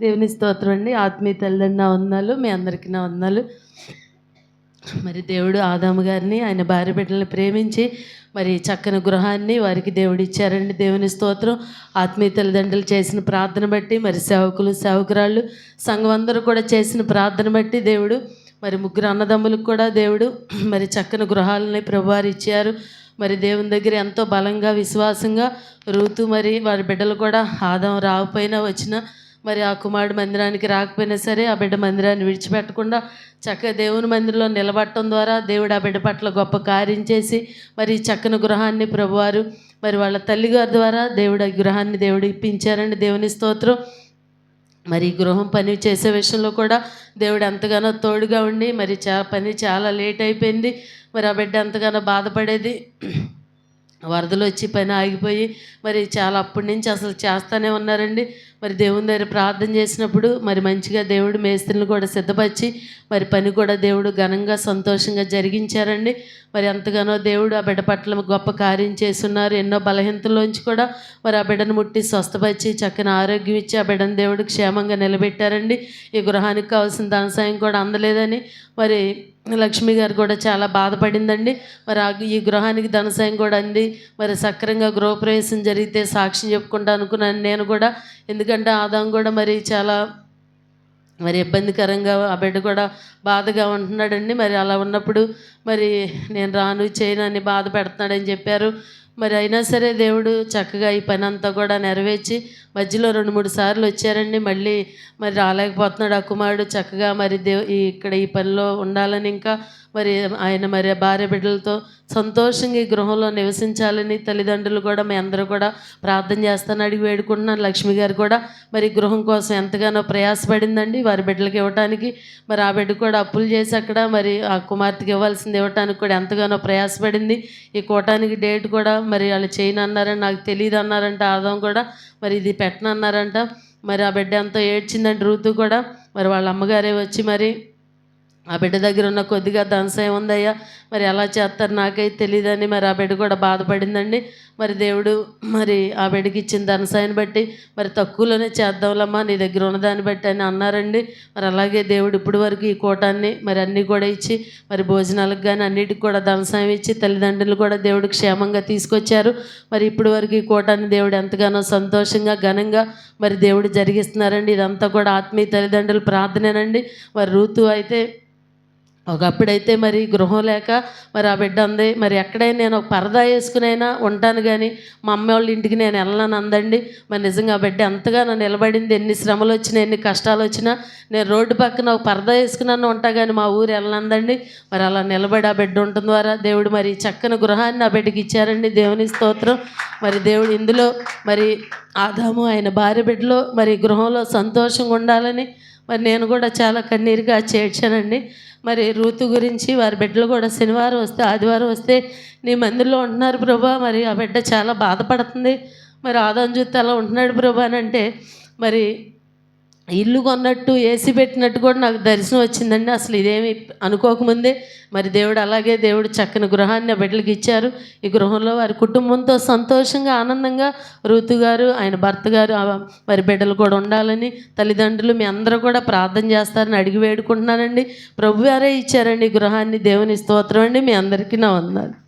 దేవుని స్తోత్రం అండి. ఆత్మీయ తల్లిదండ్రుల నా వందనాలు మీ అందరికీ నా వందనాలు. మరి దేవుడు ఆదాము గారిని ఆయన భార్య బిడ్డలను ప్రేమించి మరి చక్కని గృహాన్ని వారికి దేవుడు ఇచ్చారండి. దేవుని స్తోత్రం ఆత్మీయ తల్లిదండ్రులు చేసిన ప్రార్థన బట్టి మరి సేవకులు సేవకురాళ్ళు సంఘం అందరూ కూడా చేసిన ప్రార్థన బట్టి దేవుడు మరి ముగ్గురు అన్నదమ్ములకు కూడా దేవుడు మరి చక్కని గృహాలని ప్రభువారు ఇచ్చారు. మరి దేవుని దగ్గర ఎంతో బలంగా విశ్వాసంగా రూతు మరి వారి బిడ్డలు కూడా ఆదాం రాకపోయినా వచ్చిన మరి ఆ కుమారుడు మందిరానికి రాకపోయినా సరే ఆ బిడ్డ మందిరాన్ని విడిచిపెట్టకుండా చక్కగా దేవుని మందిరంలో నిలబడటం ద్వారా దేవుడు ఆ బిడ్డ పట్ల గొప్ప కార్యం చేసి మరి చక్కని గృహాన్ని ప్రభువారు మరి వాళ్ళ తల్లిగారి ద్వారా దేవుడు ఆ గృహాన్ని దేవుడు ఇప్పించారండి. దేవుని స్తోత్రం. మరి ఈ గృహం పని చేసే విషయంలో కూడా దేవుడు ఎంతగానో తోడుగా ఉండి మరి చా పని చాలా లేట్ అయిపోయింది. మరి ఆ బిడ్డ ఎంతగానో బాధపడేది. వరదలు వచ్చి పని ఆగిపోయి మరి చాలా అప్పటి నుంచి అసలు చేస్తూనే ఉన్నారండి. మరి దేవుని దగ్గర ప్రార్థన చేసినప్పుడు మరి మంచిగా దేవుడు మేస్త్రిని కూడా సిద్ధపరిచి మరి పని కూడా దేవుడు ఘనంగా సంతోషంగా జరిగించారండి. మరి ఎంతగానో దేవుడు ఆ బిడ్డ పట్ల గొప్ప కార్యం చేస్తున్నారు. ఎన్నో బలహీనతల్లోంచి కూడా మరి ఆ బిడ్డను ముట్టి స్వస్థపరిచి చక్కని ఆరోగ్యం ఇచ్చి ఆ బిడ్డను దేవుడు క్షేమంగా నిలబెట్టారండి. ఈ గృహానికి కావాల్సిన ధన సాయం కూడా అందలేదని మరి లక్ష్మి గారు కూడా చాలా బాధపడిందండి. మరి ఆ ఈ గృహానికి ధన సాయం కూడా అంది. మరి సక్రంగా గృహప్రవేశం జరిగితే సాక్ష్యం చెప్పుకుంటా అనుకున్నాను నేను కూడా. ఎందుకంటే ఆదాం కూడా మరి చాలా మరి ఇబ్బందికరంగా ఆ బిడ్డ కూడా బాధగా ఉంటున్నాడండి. మరి అలా ఉన్నప్పుడు మరి నేను రాను చేయను అని బాధ పెడుతున్నాడని చెప్పారు. మరి అయినా సరే దేవుడు చక్కగా ఈ పని అంతా కూడా నెరవేర్చి మధ్యలో రెండు మూడు సార్లు వచ్చారండి. మళ్ళీ మరి రాలేకపోతున్నాడు ఆ కుమారుడు. చక్కగా మరి దేవు ఇక్కడ ఈ పనిలో ఉండాలని ఇంకా మరి ఆయన మరి భార్య బిడ్డలతో సంతోషంగా ఈ గృహంలో నివసించాలని తల్లిదండ్రులు కూడా మీ అందరూ కూడా ప్రార్థన చేస్తాను అడిగి వేడుకుంటున్నాను. లక్ష్మి గారు కూడా మరి గృహం కోసం ఎంతగానో ప్రయాసపడిందండి. వారి బిడ్డలకి ఇవ్వటానికి మరి ఆ బిడ్డ కూడా అప్పులు చేసి అక్కడ మరి ఆ కుమార్తెకి ఇవ్వాల్సింది ఇవ్వటానికి కూడా ఎంతగానో ప్రయాసపడింది. ఈ కోటానికి డేట్ కూడా మరి వాళ్ళు చేయను అన్నారని నాకు తెలియదు అన్నారంట ఆదాం కూడా మరి ఇది పెట్టనన్నారంట. మరి ఆ బిడ్డ ఎంతో ఏడ్చిందండి. రూతు కూడా మరి వాళ్ళ అమ్మగారే వచ్చి మరి ఆ బిడ్డ దగ్గర ఉన్న కొద్దిగా దంశయం ఉందయ్యా. మరి ఎలా చేస్తారు నాకైతే తెలియదని మరి ఆ బిడ్డ కూడా బాధపడిందండి. మరి దేవుడు మరి ఆ బిడ్డకి ఇచ్చిన ధనసాయాన్ని బట్టి మరి తక్కువలోనే చేద్దాంలమ్మా నీ దగ్గర ఉన్నదాన్ని బట్టి అని అన్నారండి. మరి అలాగే దేవుడు ఇప్పటి వరకు ఈ కోటాన్ని మరి అన్నీ కూడా ఇచ్చి మరి భోజనాలకు కానీ అన్నిటికి కూడా ధనసాయం ఇచ్చి తల్లిదండ్రులు కూడా దేవుడు క్షేమంగా తీసుకొచ్చారు. మరి ఇప్పటి వరకు ఈ కోటాన్ని దేవుడు ఎంతగానో సంతోషంగా ఘనంగా మరి దేవుడు జరిగిస్తున్నారండి. ఇదంతా కూడా ఆత్మీయ తల్లిదండ్రులు ప్రార్థనేనండి. మరి ఋతు అయితే ఒకప్పుడైతే మరి గృహం లేక మరి ఆ బిడ్డ అంది మరి ఎక్కడైనా నేను ఒక పరదా వేసుకునైనా ఉంటాను కానీ మా అమ్మ వాళ్ళ ఇంటికి నేను వెళ్ళను అందండి. మరి నిజంగా ఆ బిడ్డ ఎంతగానో నిలబడింది ఎన్ని శ్రమలు వచ్చినా ఎన్ని కష్టాలు వచ్చినా నేను రోడ్డు పక్కన ఒక పరదా వేసుకున్నాను ఉంటా కానీ మా ఊరు వెళ్ళనందండి. మరి అలా నిలబడి ఆ బిడ్డ ఉండటం ద్వారా దేవుడు మరి చక్కని గృహాన్ని ఆ బిడ్డకి ఇచ్చారండి. దేవుని స్తోత్రం. మరి దేవుడు ఇందులో మరి ఆదాము ఆయన భార్య బిడ్డలో మరి గృహంలో సంతోషంగా ఉండాలని మరి నేను కూడా చాలా కన్నీరుగా చేర్చానండి. మరి రూతు గురించి వారి బిడ్డలు కూడా శనివారం వస్తే ఆదివారం వస్తే నీ మందిలో ఉంటున్నారు ప్రభా. మరి ఆ బిడ్డ చాలా బాధపడుతుంది. మరి ఆదాం చూస్తే అలా ఉంటున్నాడు ప్రభా అని అంటే మరి ఇల్లు కొన్నట్టు ఏసీ పెట్టినట్టు కూడా నాకు దర్శనం వచ్చిందండి. అసలు ఇదేమి అనుకోకముందే మరి దేవుడు అలాగే దేవుడు చక్కని గృహాన్ని ఆ బిడ్డలకి ఇచ్చారు. ఈ గృహంలో వారి కుటుంబంతో సంతోషంగా ఆనందంగా ఋతు గారు ఆయన భర్త గారు మరి బిడ్డలు కూడా ఉండాలని తల్లిదండ్రులు మీ అందరూ కూడా ప్రార్థన చేస్తారని అడిగి వేడుకుంటున్నానండి. ప్రభు వారే ఇచ్చారండి ఈ గృహాన్ని. దేవుని స్తోత్రం అండి. మీ అందరికీ నా వందాలు